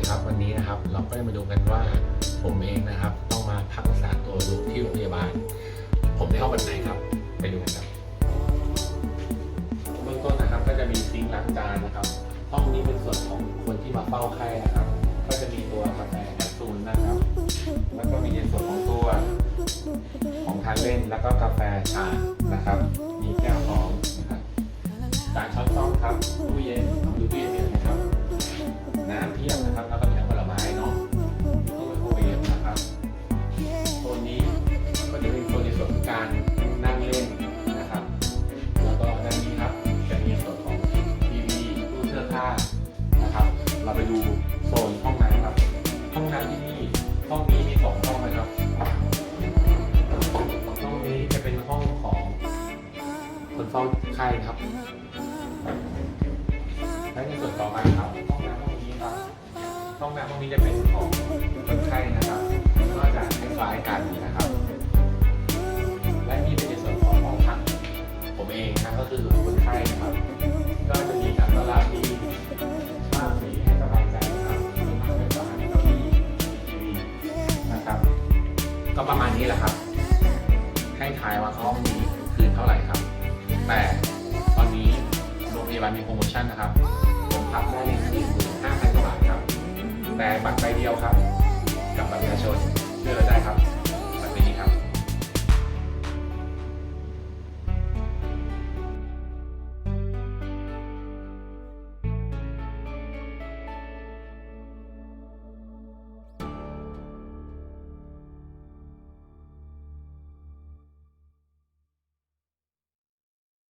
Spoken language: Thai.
ดีครับวันนี้นะครับเราก็จะมาดูกันว่าผมเองนะครับ ต้องมาพักรักษาตัวอยู่ที่โรงพยาบาล ผมได้เข้าวันไหนครับ ไปดูกันครับเบื้องต้นนะครับ ก็จะมีซิงค์ล้างจานนะครับห้องนี้เป็นส่วนของคนที่มาเฝ้าไข้นะครับ ก็จะมีตัวกาแฟแคปซูลนะครับ แล้วก็มีในส่วนของตัว ของทานเล่นแล้วก็กาแฟชานะครับ มีแก้วหอมนะครับจานช้อนซ่อมครับตู้เย็น ไปดูโซนห้องน้ำครับ ห้องน้ำที่นี่ห้องนี้มีสองห้องนะครับ ห้องนี้จะเป็นห้องของคนเฝ้าไข้ครับ และในส่วนต่อมาครับห้องน้ำห้องนี้ครับ ห้องน้ำห้องนี้จะเป็นของคนไข้นะครับ ก็จะคล้ายๆกัน ทายว่าห้องนี้คืนเท่าไหร่ครับ แต่ตอนนี้โรงพยาบาลมีโปรโมชั่นนะครับผมพักได้ในที่หมื่นห้าพันกว่าบาทครับ แต่บัตรใบเดียวครับ กับบัตรประชาชน